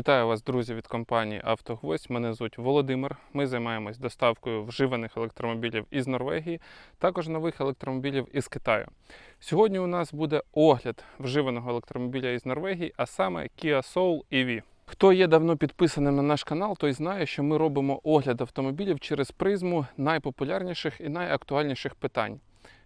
Вітаю вас, друзі, від компанії «Автогвоздь». Мене звуть Володимир. Ми займаємось доставкою вживаних електромобілів із Норвегії, також нових електромобілів із Китаю. Сьогодні у нас буде огляд вживаного електромобіля із Норвегії, а саме Kia Soul EV. Хто є давно підписаним на наш канал, той знає, що ми робимо огляд автомобілів через призму найпопулярніших і найактуальніших питань.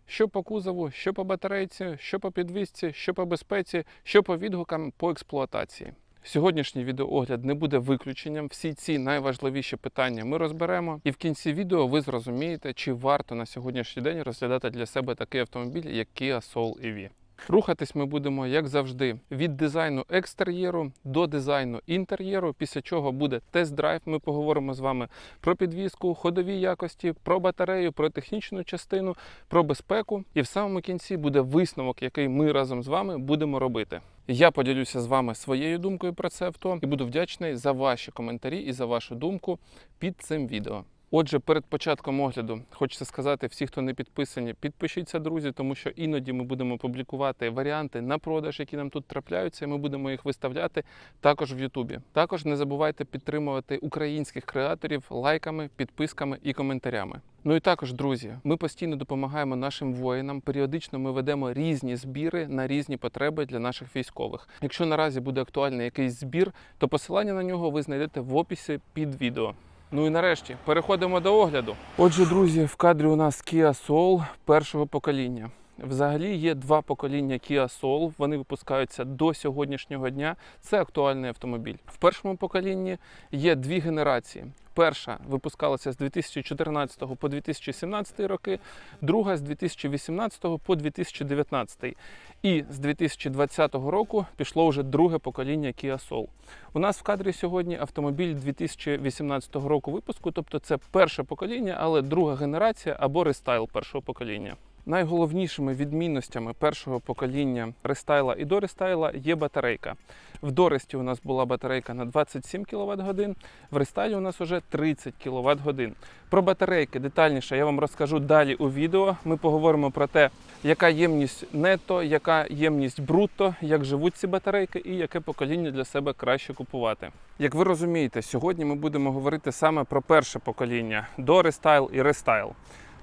Що по кузову, що по батарейці, що по підвісці, що по безпеці, що по відгукам по експлуатації. Сьогоднішній відеоогляд не буде виключенням. Всі ці найважливіші питання ми розберемо, і в кінці відео ви зрозумієте, чи варто на сьогоднішній день розглядати для себе такий автомобіль, як Kia Soul EV. Рухатись ми будемо, як завжди, від дизайну екстер'єру до дизайну інтер'єру. Після чого буде тест-драйв. Ми поговоримо з вами про підвіску, ходові якості, про батарею, про технічну частину, про безпеку. І в самому кінці буде висновок, який ми разом з вами будемо робити. Я поділюся з вами своєю думкою про це авто і буду вдячний за ваші коментарі і за вашу думку під цим відео. Отже, перед початком огляду хочеться сказати всі, хто не підписані, підпишіться, друзі, тому що іноді ми будемо публікувати варіанти на продаж, які нам тут трапляються. і Ми будемо їх виставляти також в Ютубі. Також не забувайте підтримувати українських креаторів лайками, підписками і коментарями. Ну і також, друзі, ми постійно допомагаємо нашим воїнам. Періодично ми ведемо різні збіри на різні потреби для наших військових. Якщо наразі буде актуальний якийсь збір, то посилання на нього ви знайдете в описі під відео. Ну і нарешті переходимо до огляду. Отже, друзі, в кадрі у нас Kia Soul першого покоління. Взагалі є два покоління Kia Soul. Вони випускаються до сьогоднішнього дня. Це актуальний автомобіль. В першому поколінні є дві генерації. Перша випускалася з 2014 по 2017 роки, друга з 2018 по 2019. І з 2020 року пішло вже друге покоління Kia Soul. У нас в кадрі сьогодні автомобіль 2018 року випуску, тобто це перше покоління, але друга генерація або рестайл першого покоління. Найголовнішими відмінностями першого покоління рестайла і дорестайла є батарейка. В доресті у нас була батарейка на 27 кВт в рестайлі у нас вже 30 кВт. Про батарейки детальніше я вам розкажу далі у відео. Ми поговоримо про те, яка ємність нетто, яка ємність брутто, як живуть ці батарейки і яке покоління для себе краще купувати. Як ви розумієте, сьогодні ми будемо говорити саме про перше покоління до рестайл і рестайл.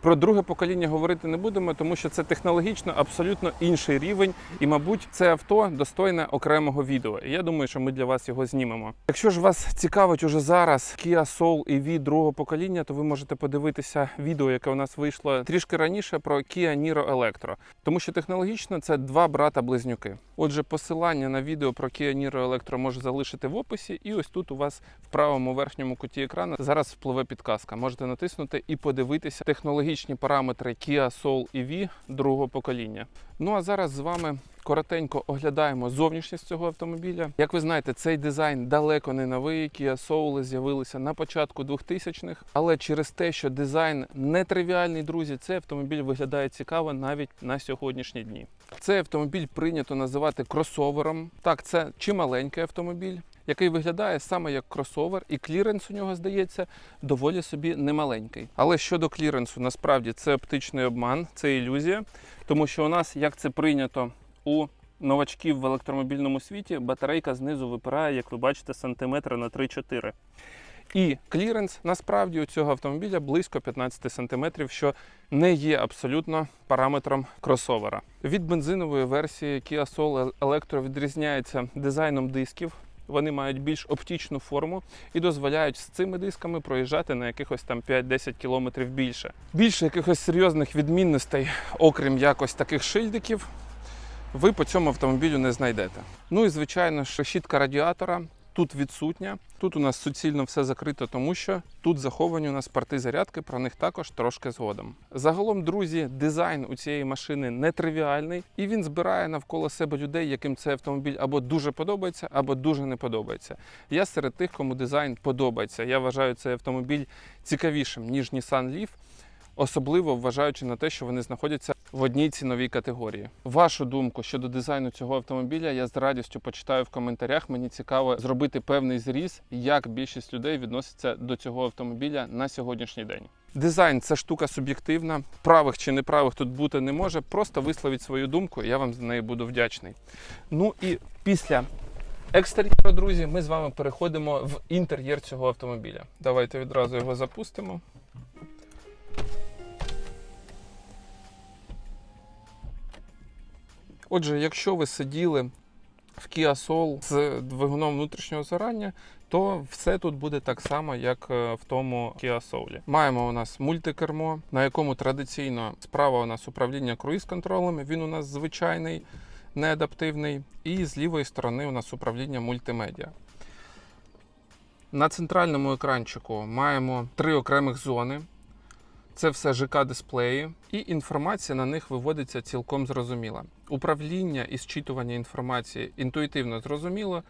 Про друге покоління говорити не будемо, тому що це технологічно абсолютно інший рівень, і, мабуть, це авто достойне окремого відео. І я думаю, що ми для вас його знімемо. Якщо ж вас цікавить уже зараз Kia Soul EV другого покоління, то ви можете подивитися відео, яке у нас вийшло трішки раніше про Kia Niro Electro. Тому що технологічно це два брата-близнюки. Отже, посилання на відео про Kia Niro Electro можу залишити в описі, і ось тут у вас в правому верхньому куті екрану зараз впливе підказка. Можете натиснути і подивитися технологічні параметри Kia Soul EV другого покоління. Ну а зараз з вами коротенько оглядаємо зовнішність цього автомобіля. Як ви знаєте, цей дизайн далеко не новий. Kia Soul з'явилися на початку 2000-х, але через те, що дизайн нетривіальний, друзі, цей автомобіль виглядає цікаво навіть на сьогоднішні дні. Цей автомобіль прийнято називати кросовером. Так, це чималенький автомобіль. Який виглядає саме як кросовер, і кліренс у нього здається доволі собі немаленький. Але щодо кліренсу, насправді це оптичний обман, це ілюзія, тому що у нас, як це прийнято у новачків в електромобільному світі, батарейка знизу випирає, як ви бачите, сантиметри на 3-4. І кліренс насправді у цього автомобіля близько 15 см, що не є абсолютно параметром кросовера. Від бензинової версії Kia Soul Electro відрізняється дизайном дисків. Вони мають більш оптічну форму і дозволяють з цими дисками проїжджати на якихось там 5-10 кілометрів більше. Більше якихось серйозних відмінностей, окрім якось таких шильдиків, ви по цьому автомобілю не знайдете. Ну і звичайно, що щітка радіатора тут відсутня. Тут у нас суцільно все закрито, тому що тут заховані у нас порти зарядки, про них також трошки згодом. Загалом, друзі, дизайн у цієї машини нетривіальний, і він збирає навколо себе людей, яким цей автомобіль або дуже подобається, або дуже не подобається. Я серед тих, кому дизайн подобається. Я вважаю цей автомобіль цікавішим ніж Nissan Leaf. Особливо вважаючи на те, що вони знаходяться в одній ціновій категорії. Вашу думку щодо дизайну цього автомобіля я з радістю почитаю в коментарях. Мені цікаво зробити певний зріз, як більшість людей відноситься до цього автомобіля на сьогоднішній день. Дизайн це штука суб'єктивна, правих чи неправих тут бути не може. Просто висловіть свою думку, я вам за неї буду вдячний. Ну і після екстер'єру, друзі, ми з вами переходимо в інтер'єр цього автомобіля. Давайте відразу його запустимо. Отже, якщо ви сиділи в Kia Soul з двигуном внутрішнього згорання, то все тут буде так само, як е, в тому Kia Soul. Маємо у нас мультикермо, на якому традиційно справа у нас управління круїз-контролем. Він у нас звичайний, неадаптивний. І з лівої сторони у нас управління мультимедіа. На центральному екранчику маємо три окремих зони. Це все ЖК-дисплеї, і інформація на них виводиться цілком зрозуміла. Управління і зчитування інформації інтуїтивно зрозуміло,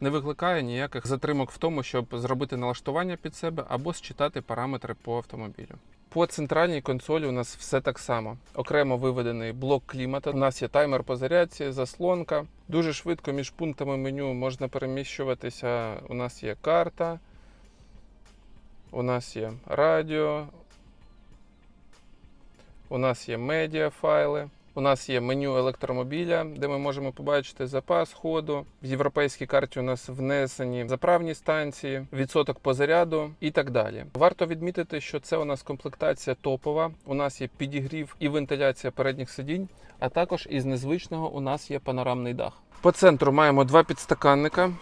не викликає ніяких затримок в тому, щоб зробити налаштування під себе або считати параметри по автомобілю. По центральній консолі у нас все так само. Окремо виведений блок клімата. У нас є таймер по зарядці, заслонка. Дуже швидко між пунктами меню можна переміщуватися. У нас є карта, у нас є радіо, у нас є медіа файли. У нас є меню електромобіля, де ми можемо побачити запас ходу. В європейській карті у нас внесені заправні станції, відсоток по заряду і так далі. Варто відмітити, що це у нас комплектація топова. У нас є підігрів і вентиляція передніх сидінь, а також із незвичного у нас є панорамний дах. По центру маємо два підстаканника,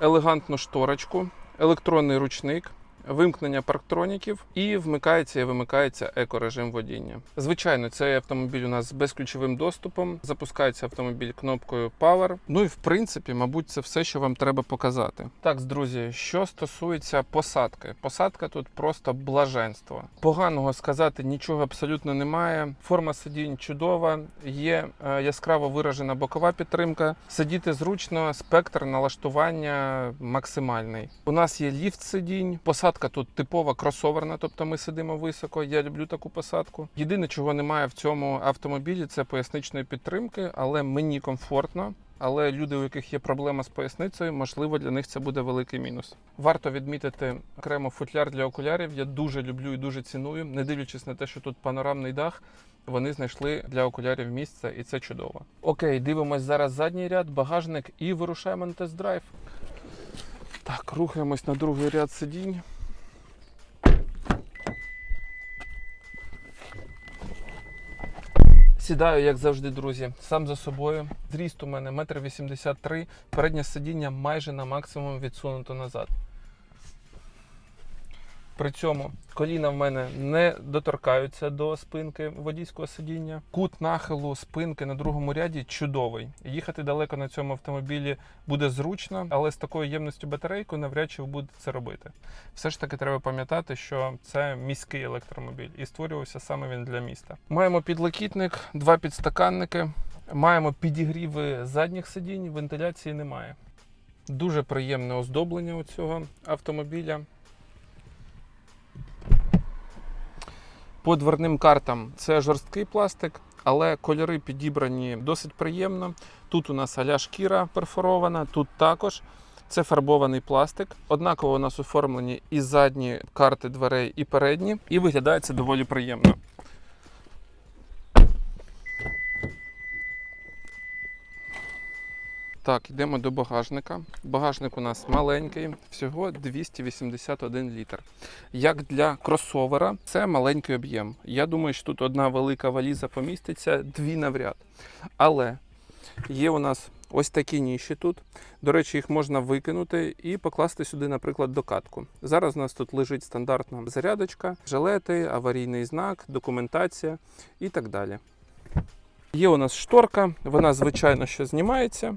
елегантну шторочку, електронний ручник вимкнення парктроніків і вмикається і вимикається екорежим водіння. Звичайно, цей автомобіль у нас з безключовим доступом. Запускається автомобіль кнопкою Power. Ну і в принципі, мабуть, це все, що вам треба показати. Так, друзі, що стосується посадки, посадка тут просто блаженство. Поганого сказати нічого абсолютно немає. Форма сидінь чудова, є е, яскраво виражена бокова підтримка. Сидіти зручно, спектр налаштування максимальний. У нас є ліфт сидінь, посадка тут типова кросоверна, тобто ми сидимо високо. Я люблю таку посадку. Єдине, чого немає в цьому автомобілі, це поясничної підтримки, але мені комфортно. Але люди, у яких є проблема з поясницею, можливо, для них це буде великий мінус. Варто відмітити окремо футляр для окулярів. Я дуже люблю і дуже ціную, не дивлячись на те, що тут панорамний дах. Вони знайшли для окулярів місце, і це чудово. Окей, дивимось зараз задній ряд, багажник і вирушаємо на тест-драйв. Так, рухаємось на другий ряд сидінь. Сідаю, як завжди, друзі, сам за собою. Зріст у мене 1,83 м, переднє сидіння майже на максимум відсунуто назад. При цьому коліна в мене не доторкаються до спинки водійського сидіння. Кут нахилу спинки на другому ряді чудовий. Їхати далеко на цьому автомобілі буде зручно, але з такою ємністю батарейку навряд чи ви будете це робити. Все ж таки треба пам'ятати, що це міський електромобіль і створювався саме він для міста. Маємо підлокітник, два підстаканники, маємо підігріви задніх сидінь, вентиляції немає. Дуже приємне оздоблення у цього автомобіля. По дверним картам це жорсткий пластик, але кольори підібрані досить приємно. Тут у нас аля шкіра перфорована, тут також. Це фарбований пластик. Однаково у нас оформлені і задні карти дверей, і передні, і виглядає це доволі приємно. Так, йдемо до багажника. Багажник у нас маленький, всього 281 літр. Як для кросовера, це маленький об'єм. Я думаю, що тут одна велика валіза поміститься, дві навряд. Але є у нас ось такі ніші тут. До речі, їх можна викинути і покласти сюди, наприклад, докатку. Зараз у нас тут лежить стандартна зарядочка, жилети, аварійний знак, документація і так далі. Є у нас шторка, вона звичайно що знімається.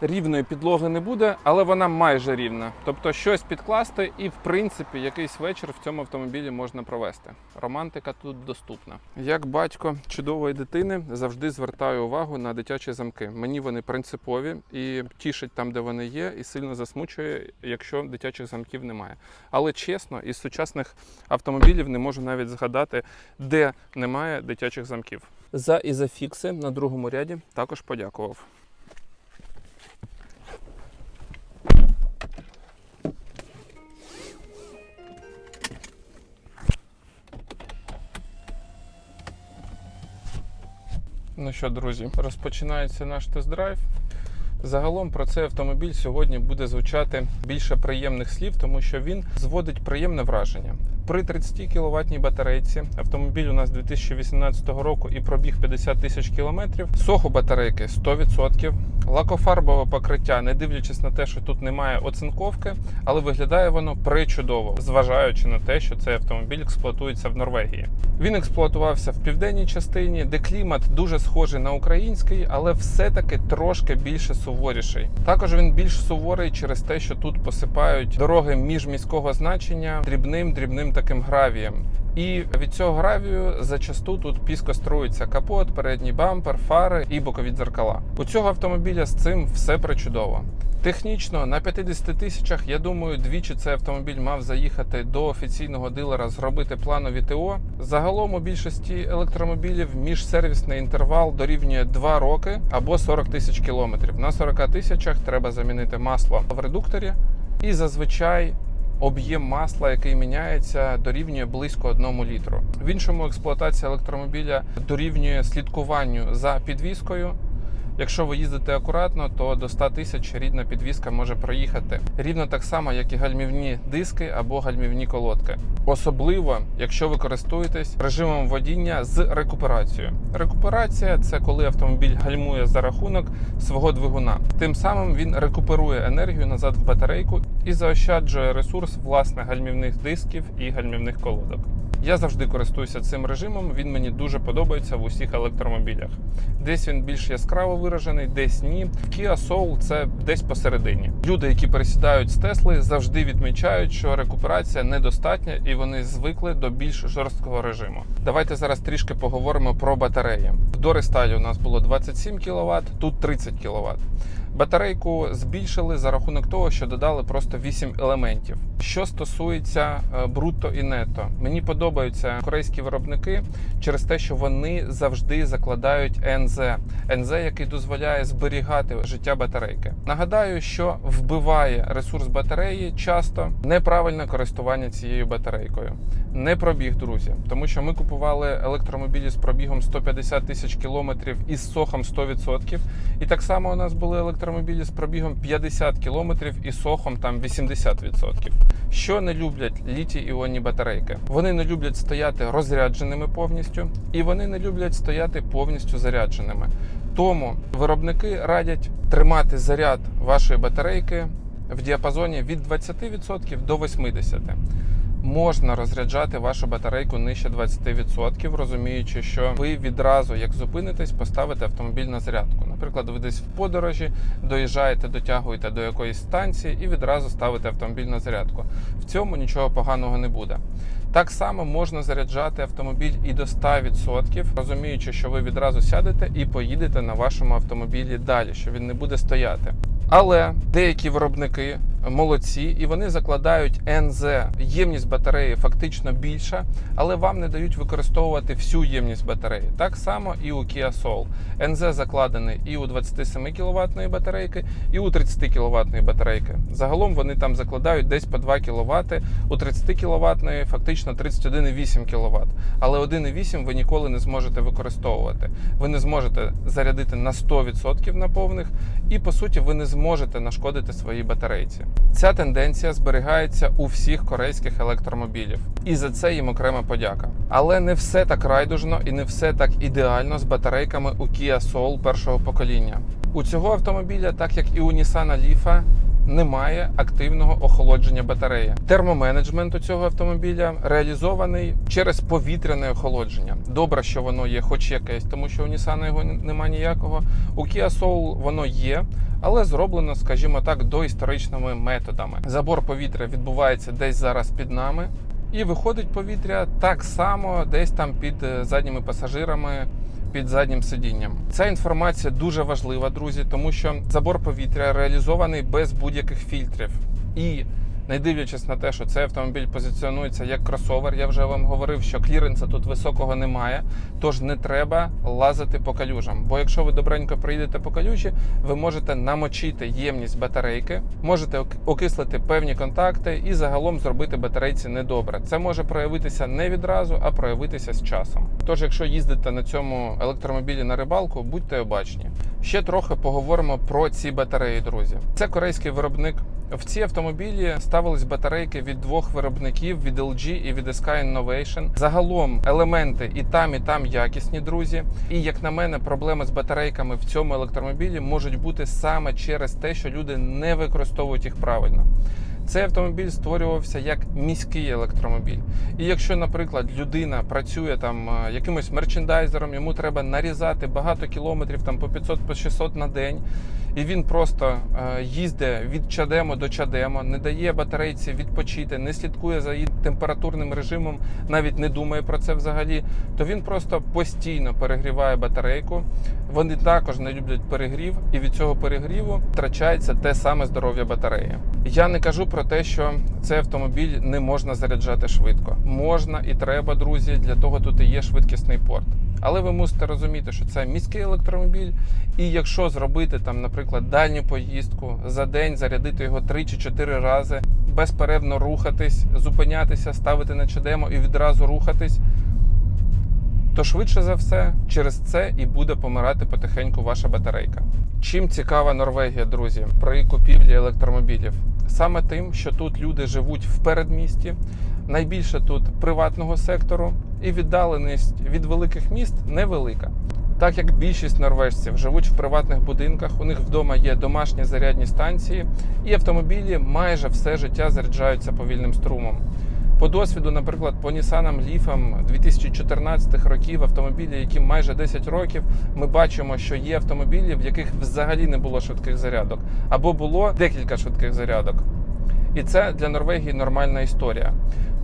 Рівної підлоги не буде, але вона майже рівна. Тобто щось підкласти, і в принципі якийсь вечір в цьому автомобілі можна провести. Романтика тут доступна. Як батько чудової дитини завжди звертаю увагу на дитячі замки. Мені вони принципові і тішить там, де вони є, і сильно засмучує, якщо дитячих замків немає. Але чесно, із сучасних автомобілів не можу навіть згадати, де немає дитячих замків. За ізофікси на другому ряді також подякував. Ну що, друзі, розпочинається наш тест-драйв. Загалом про цей автомобіль сьогодні буде звучати більше приємних слів, тому що він зводить приємне враження. При 30 кВт батарейці автомобіль у нас 2018 року і пробіг 50 тисяч кілометрів. Соху батарейки 100%. Лакофарбове покриття, не дивлячись на те, що тут немає оцинковки, але виглядає воно причудово, зважаючи на те, що цей автомобіль експлуатується в Норвегії. Він експлуатувався в південній частині, де клімат дуже схожий на український, але все-таки трошки більше суворіший. Також він більш суворий через те, що тут посипають дороги міжміського значення дрібним дрібним таким гравієм. І від цього гравію зачасту тут піско струється капот, передній бампер, фари і бокові дзеркала. У цього автомобіля з цим все причудово. Технічно на 50 тисячах, я думаю, двічі цей автомобіль мав заїхати до офіційного дилера, зробити планові ТО. Загалом у більшості електромобілів міжсервісний інтервал дорівнює 2 роки або 40 тисяч кілометрів. На 40 тисячах треба замінити масло в редукторі, і зазвичай об'єм масла, який міняється, дорівнює близько 1 літру. В іншому експлуатація електромобіля дорівнює слідкуванню за підвіскою. Якщо ви їздите акуратно, то до 100 тисяч рідна підвіска може проїхати рівно так само, як і гальмівні диски або гальмівні колодки. Особливо, якщо ви користуєтесь режимом водіння з рекуперацією. Рекуперація це коли автомобіль гальмує за рахунок свого двигуна. Тим самим він рекуперує енергію назад в батарейку і заощаджує ресурс власне гальмівних дисків і гальмівних колодок. Я завжди користуюся цим режимом. Він мені дуже подобається в усіх електромобілях. Десь він більш яскраво виражений, десь ні. Kia Soul – це десь посередині. Люди, які пересідають з Тесли, завжди відмічають, що рекуперація недостатня і вони звикли до більш жорсткого режиму. Давайте зараз трішки поговоримо про батареї. В Дористалі у нас було 27 кВт, тут 30 кВт. Батарейку збільшили за рахунок того, що додали просто 8 елементів. Що стосується е, брутто і нетто, мені подобаються корейські виробники через те, що вони завжди закладають НЗ, НЗ, який дозволяє зберігати життя батарейки. Нагадаю, що вбиває ресурс батареї часто неправильне користування цією батарейкою. Не пробіг, друзі, тому що ми купували електромобілі з пробігом 150 тисяч кілометрів із сохом 100%. І так само у нас були електромобілі з пробігом 50 кілометрів і сохом там 80%. Що не люблять літій іонні батарейки? Вони не люблять стояти розрядженими повністю, і вони не люблять стояти повністю зарядженими. Тому виробники радять тримати заряд вашої батарейки в діапазоні від 20% до 80%. Можна розряджати вашу батарейку нижче 20%, розуміючи, що ви відразу, як зупинитесь, поставите автомобіль на зарядку. Наприклад, ви десь в подорожі доїжджаєте, дотягуєте до якоїсь станції і відразу ставите автомобіль на зарядку. В цьому нічого поганого не буде. Так само можна заряджати автомобіль і до 100%, розуміючи, що ви відразу сядете і поїдете на вашому автомобілі далі, що він не буде стояти. Але деякі виробники молодці, і вони закладають НЗ. Ємність батареї фактично більша, але вам не дають використовувати всю ємність батареї. Так само і у Kia Soul. НЗ закладений і у 27 кВт батарейки, і у 30 кВт батарейки. Загалом вони там закладають десь по 2 кВт, у 30 кВт фактично 31,8 кВт. Але 1,8 ви ніколи не зможете використовувати. Ви не зможете зарядити на 100% на повних, і по суті ви не зможете нашкодити своїй батарейці. Ця тенденція зберігається у всіх корейських електромобілів, і за це їм окрема подяка. Але не все так райдужно і не все так ідеально з батарейками у Kia Soul першого покоління. У цього автомобіля, так як і у Nissan Leaf, немає активного охолодження батареї. Термоменеджмент у цього автомобіля реалізований через повітряне охолодження. Добре, що воно є, хоч якесь, тому що у Nissan його немає ніякого. У Kia Soul воно є. Але зроблено, скажімо так, доісторичними методами. Забор повітря відбувається десь зараз під нами, і виходить повітря так само, десь там під е, задніми пасажирами, під заднім сидінням. Ця інформація дуже важлива, друзі, тому що забор повітря реалізований без будь-яких фільтрів. І не дивлячись на те, що цей автомобіль позиціонується як кросовер, я вже вам говорив, що кліренса тут високого немає, тож не треба лазити по калюжам. Бо якщо ви добренько приїдете по калюжі, ви можете намочити ємність батарейки, можете ок- окислити певні контакти і загалом зробити батарейці недобре. Це може проявитися не відразу, а проявитися з часом. Тож, якщо їздите на цьому електромобілі на рибалку, будьте обачні. Ще трохи поговоримо про ці батареї, друзі. Це корейський виробник. В ці автомобілі ставились батарейки від двох виробників від LG і від SK Innovation. Загалом елементи і там, і там якісні, друзі. І як на мене, проблеми з батарейками в цьому електромобілі можуть бути саме через те, що люди не використовують їх правильно. Цей автомобіль створювався як міський електромобіль. І якщо, наприклад, людина працює там е, якимось мерчендайзером, йому треба нарізати багато кілометрів, там по 500 по 600 на день, і він просто е, їздить від чадемо до чадемо, не дає батарейці відпочити, не слідкує за її температурним режимом, навіть не думає про це взагалі, то він просто постійно перегріває батарейку. Вони також не люблять перегрів, і від цього перегріву втрачається те саме здоров'я батареї. Я не кажу про те, що цей автомобіль не можна заряджати швидко. Можна і треба, друзі. Для того тут і є швидкісний порт. Але ви мусите розуміти, що це міський електромобіль, і якщо зробити там, наприклад, дальню поїздку за день, зарядити його 3 чи 4 рази, безперервно рухатись, зупинятися, ставити на чадемо і відразу рухатись, то швидше за все через це і буде помирати потихеньку ваша батарейка. Чим цікава Норвегія, друзі, при купівлі електромобілів? Саме тим, що тут люди живуть в передмісті, найбільше тут приватного сектору, і віддаленість від великих міст невелика. Так як більшість норвежців живуть в приватних будинках, у них вдома є домашні зарядні станції, і автомобілі майже все життя заряджаються повільним струмом. По досвіду, наприклад, по Nissan Leaf 2014 років автомобілі, які майже 10 років, ми бачимо, що є автомобілі, в яких взагалі не було швидких зарядок, або було декілька швидких зарядок. І це для Норвегії нормальна історія.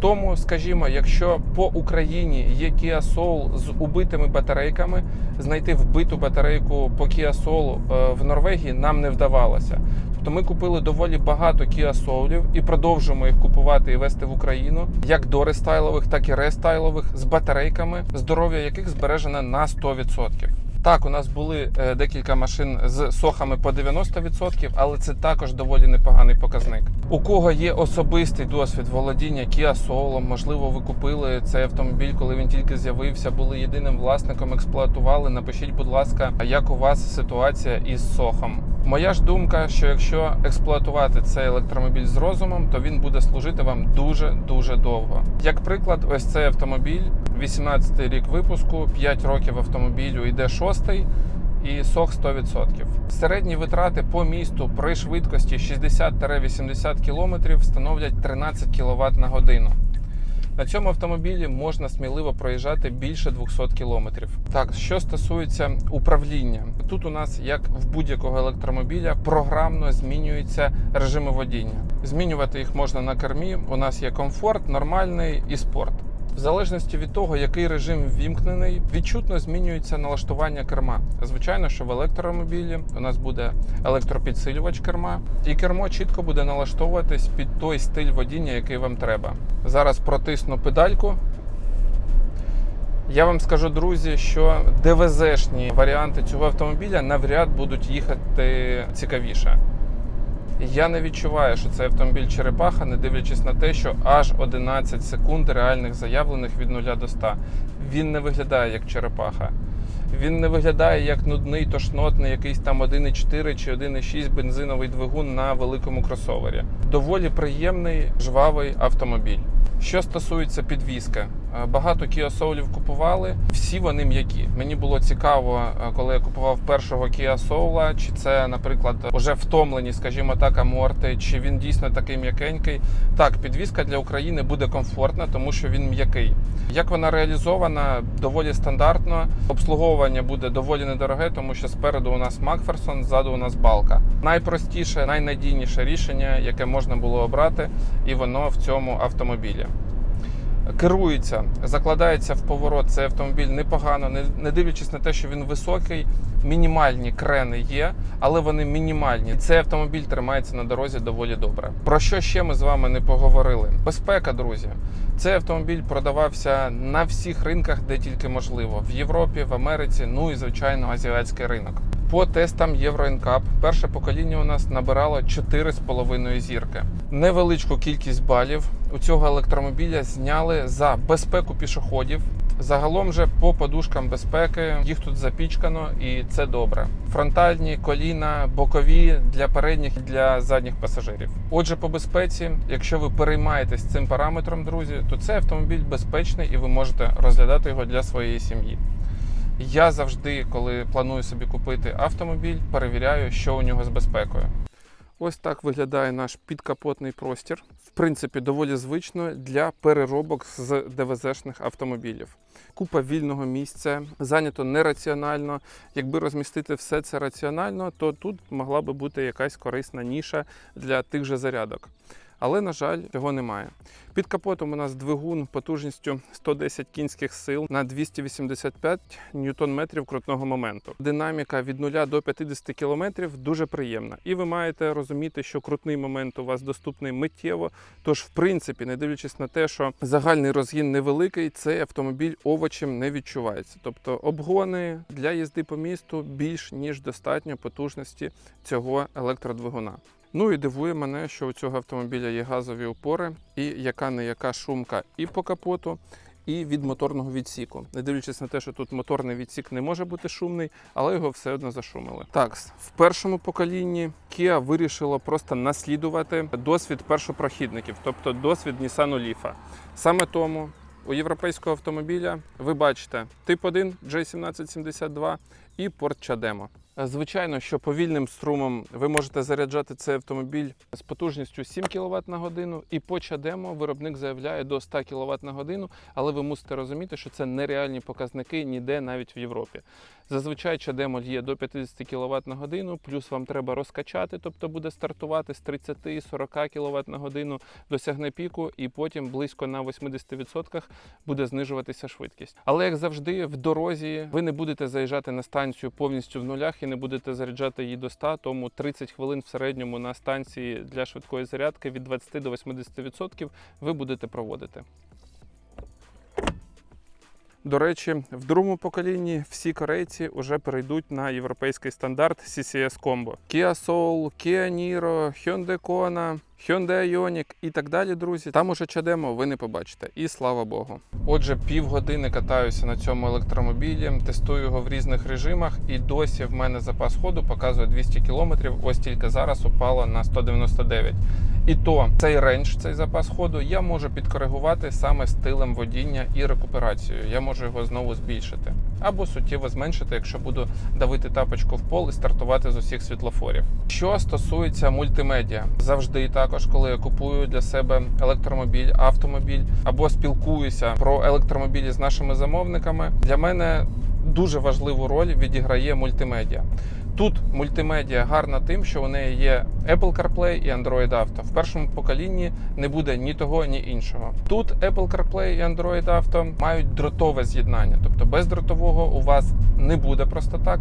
Тому, скажімо, якщо по Україні є Kia Soul з убитими батарейками, знайти вбиту батарейку по Kia Soul е, в Норвегії нам не вдавалося. Тобто ми купили доволі багато Kia Soul'ів і продовжуємо їх купувати і вести в Україну, як до рестайлових, так і рестайлових з батарейками, здоров'я яких збережене на 100%. Так, у нас були е, декілька машин з сохами по 90%, але це також доволі непоганий показник. У кого є особистий досвід володіння Kia Soul, можливо, ви купили цей автомобіль, коли він тільки з'явився, були єдиним власником, експлуатували. Напишіть, будь ласка, як у вас ситуація із сохом. Моя ж думка, що якщо експлуатувати цей електромобіль з розумом, то він буде служити вам дуже дуже довго. Як приклад, ось цей автомобіль, 18 рік випуску, 5 років автомобілю йде шостий. І сох 100%. Середні витрати по місту при швидкості 60-80 км становлять 13 кВт на годину. На цьому автомобілі можна сміливо проїжджати більше 200 км. Так, що стосується управління, тут у нас, як в будь-якого електромобіля, програмно змінюються режими водіння. Змінювати їх можна на кермі. У нас є комфорт, нормальний і спорт. В залежності від того, який режим ввімкнений, відчутно змінюється налаштування керма. Звичайно, що в електромобілі у нас буде електропідсилювач керма, і кермо чітко буде налаштовуватись під той стиль водіння, який вам треба. Зараз протисну педальку. Я вам скажу, друзі, що ДВЗшні варіанти цього автомобіля навряд будуть їхати цікавіше. Я не відчуваю, що це автомобіль черепаха, не дивлячись на те, що аж 11 секунд реальних заявлених від 0 до 100. Він не виглядає як черепаха. Він не виглядає як нудний, тошнотний, якийсь там 1,4 чи 1,6 бензиновий двигун на великому кросовері. Доволі приємний жвавий автомобіль. Що стосується підвіски, Е, Багато Kia Soul купували. Всі вони м'які. Мені було цікаво, е, коли я купував першого Kia Soul, чи це, наприклад, вже втомлені, скажімо так, аморти, чи він дійсно такий м'якенький. Так, підвізка для України буде комфортна, тому що він м'який. Як вона реалізована, доволі стандартно. Обслуговування буде доволі недороге, тому що спереду у нас Макферсон, ззаду у нас балка. Найпростіше, найнадійніше рішення, яке можна було обрати, і воно в цьому автомобілі. Керується, закладається в поворот цей автомобіль непогано, не, не дивлячись на те, що він високий, мінімальні крени є, але вони мінімальні. Цей автомобіль тримається на дорозі доволі добре. Про що ще ми з вами не поговорили? Безпека, друзі. Цей автомобіль продавався на всіх ринках, де тільки можливо: в Європі, в Америці, ну і звичайно азіатський ринок. По тестам NCAP перше покоління у нас набирало 4,5 зірки. Невеличку кількість балів у цього електромобіля зняли за безпеку пішоходів. Загалом же по подушкам безпеки їх тут запічкано, і це добре. Фронтальні, коліна, бокові для передніх і для задніх пасажирів. Отже, по безпеці, якщо ви переймаєтесь цим параметром, друзі, то цей автомобіль безпечний і ви можете розглядати його для своєї сім'ї. Я завжди, коли планую собі купити автомобіль, перевіряю, що у нього з безпекою. Ось так виглядає наш підкапотний простір. В принципі, доволі звично для переробок з ДВЗ-шних автомобілів. Купа вільного місця, зайнято нераціонально. Якби розмістити все це раціонально, то тут могла би бути якась корисна ніша для тих же зарядок. Але, на жаль, цього немає. Під капотом у нас двигун потужністю 110 кінських сил на 285 ньютон-метрів крутного моменту. Динаміка від 0 до 50 км дуже приємна. І ви маєте розуміти, що крутний момент у вас доступний миттєво. Тож, в принципі, не дивлячись на те, що загальний розгін невеликий, цей автомобіль овочем не відчувається. Тобто обгони для їзди по місту більш ніж достатньо потужності цього електродвигуна. Ну і дивує мене, що у цього автомобіля є газові опори, і яка не яка шумка і по капоту, і від моторного відсіку. Не дивлячись на те, що тут моторний відсік не може бути шумний, але його все одно зашумили. Так, в першому поколінні Kia вирішило просто наслідувати досвід першопрохідників, тобто досвід Nissan Leaf. Саме тому. У європейського автомобіля ви бачите тип 1 J1772 і порт CHAdeMO. Звичайно, що повільним струмом ви можете заряджати цей автомобіль з потужністю 7 кВт на годину, і по чадемо виробник заявляє до 100 кВт на годину, але ви мусите розуміти, що це нереальні показники ніде навіть в Європі. Зазвичай чадемо є до 50 кВт на годину, плюс вам треба розкачати, тобто буде стартувати з 30-40 кВт на годину, досягне піку, і потім близько на 80% буде знижуватися швидкість. Але як завжди, в дорозі ви не будете заїжджати на станцію повністю в нулях і не будете заряджати її до 100, тому 30 хвилин в середньому на станції для швидкої зарядки від 20 до 80% ви будете проводити. До речі, в другому поколінні всі корейці вже перейдуть на європейський стандарт CCS Combo. Kia Soul, Kia Niro, Hyundai Kona, Hyundai Ioniq і так далі, друзі. Там уже чадемо ви не побачите. І слава Богу. Отже, півгодини катаюся на цьому електромобілі, тестую його в різних режимах, і досі в мене запас ходу показує 200 км. Ось тільки зараз упало на 199. І то цей рейндж, цей запас ходу, я можу підкоригувати саме стилем водіння і рекуперацією. Я можу його знову збільшити або суттєво зменшити, якщо буду давити тапочку в пол і стартувати з усіх світлофорів. Що стосується мультимедіа, завжди також, коли я купую для себе електромобіль, автомобіль або спілкуюся про електромобілі з нашими замовниками, для мене дуже важливу роль відіграє мультимедіа. Тут мультимедіа гарна тим, що у неї є Apple CarPlay і Android Auto. В першому поколінні не буде ні того, ні іншого. Тут Apple CarPlay і Android Auto мають дротове з'єднання, тобто бездротового у вас не буде просто так.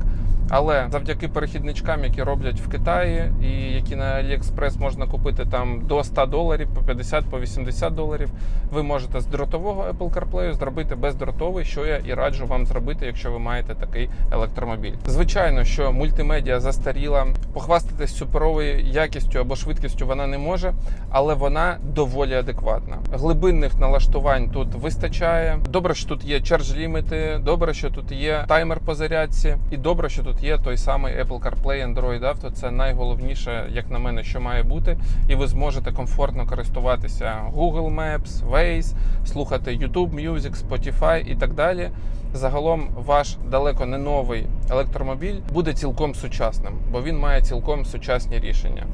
Але завдяки перехідничкам, які роблять в Китаї, і які на AliExpress можна купити там до 100 доларів, по 50, по 80 доларів, ви можете з дротового Apple CarPlay зробити бездротовий, що я і раджу вам зробити, якщо ви маєте такий електромобіль. Звичайно, що мультимедіа мультимедіа застаріла. Похвастатись суперовою якістю або швидкістю вона не може, але вона доволі адекватна. Глибинних налаштувань тут вистачає. Добре, що тут є чардж ліміти, добре, що тут є таймер по зарядці, і добре, що тут є той самий Apple CarPlay Android Auto. Це найголовніше, як на мене, що має бути. І ви зможете комфортно користуватися Google Maps, Waze, слухати YouTube Music, Spotify і так далі. Загалом ваш далеко не новий електромобіль буде цілком сучасним, бо він має цілком сучасні рішення.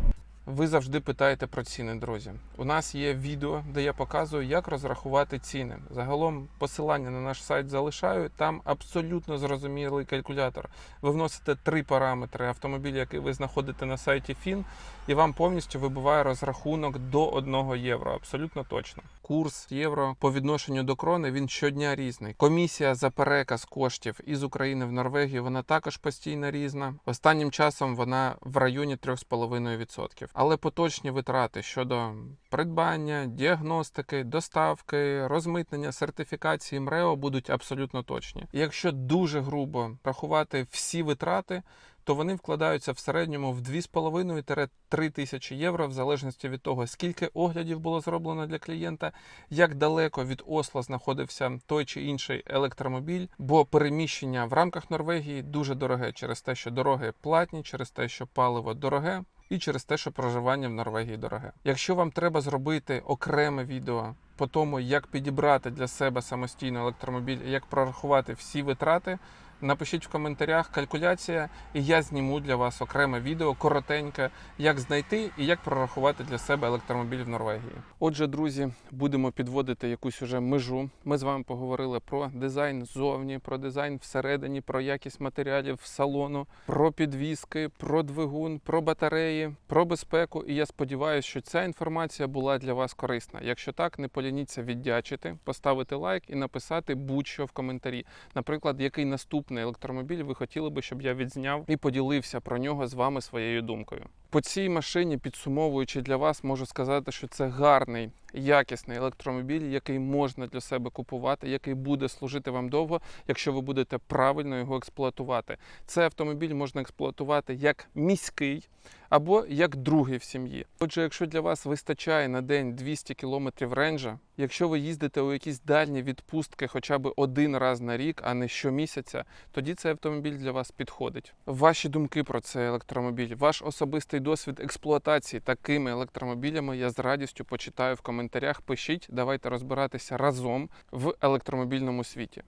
Ви завжди питаєте про ціни, друзі. У нас є відео, де я показую, як розрахувати ціни. Загалом посилання на наш сайт залишаю. Там абсолютно зрозумілий калькулятор. Ви вносите три параметри автомобіля, який ви знаходите на сайті FIN, і вам повністю вибиває розрахунок до 1 євро. Абсолютно точно. Курс євро по відношенню до крони він щодня різний. Комісія за переказ коштів із України в Норвегію вона також постійно різна. Останнім часом вона в районі 3,5%. Але поточні витрати щодо придбання, діагностики, доставки, розмитнення, сертифікації МРЕО будуть абсолютно точні. Якщо дуже грубо рахувати всі витрати, то вони вкладаються в середньому в 2,5-3 тисячі євро, в залежності від того, скільки оглядів було зроблено для клієнта, як далеко від Осло знаходився той чи інший електромобіль, бо переміщення в рамках Норвегії дуже дороге через те, що дороги платні, через те, що паливо дороге. І через те, що проживання в Норвегії дороге. Якщо вам треба зробити окреме відео по тому, як підібрати для себе самостійно електромобіль як прорахувати всі витрати, напишіть в коментарях калькуляція, і я зніму для вас окреме відео, коротеньке, як знайти і як прорахувати для себе електромобіль в Норвегії. Отже, друзі, будемо підводити якусь уже межу. Ми з вами поговорили про дизайн ззовні, про дизайн всередині, про якість матеріалів салону, про підвіски, про двигун, про батареї, про безпеку. І я сподіваюся, що ця інформація була для вас корисна. Якщо так, не полініться віддячити, поставити лайк і написати будь-що в коментарі. Наприклад, який наступний електромобіль ви хотіли би, щоб я відзняв і поділився про нього з вами своєю думкою. По цій машині, підсумовуючи для вас, можу сказати, що це гарний, якісний електромобіль, який можна для себе купувати, який буде служити вам довго, якщо ви будете правильно його експлуатувати. Цей автомобіль можна експлуатувати як міський або як другий в сім'ї. Отже, якщо для вас вистачає на день 200 км ренджа, якщо ви їздите у якісь дальні відпустки хоча б один раз на рік, а не щомісяця, тоді цей автомобіль для вас підходить. Ваші думки про цей електромобіль, ваш особистий досвід експлуатації такими електромобілями я з радістю почитаю в коментарях. Пишіть, давайте розбиратися разом в електромобільному світі.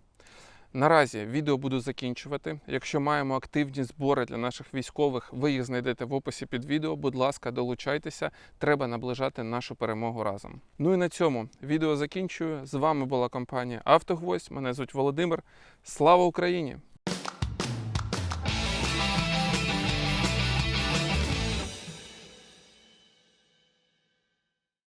Наразі відео буду закінчувати. Якщо маємо активні збори для наших військових, ви їх знайдете в описі під відео. Будь ласка, долучайтеся. Треба наближати нашу перемогу разом. Ну і на цьому відео закінчую. З вами була компанія Автогвоздь. Мене звуть Володимир. Слава Україні!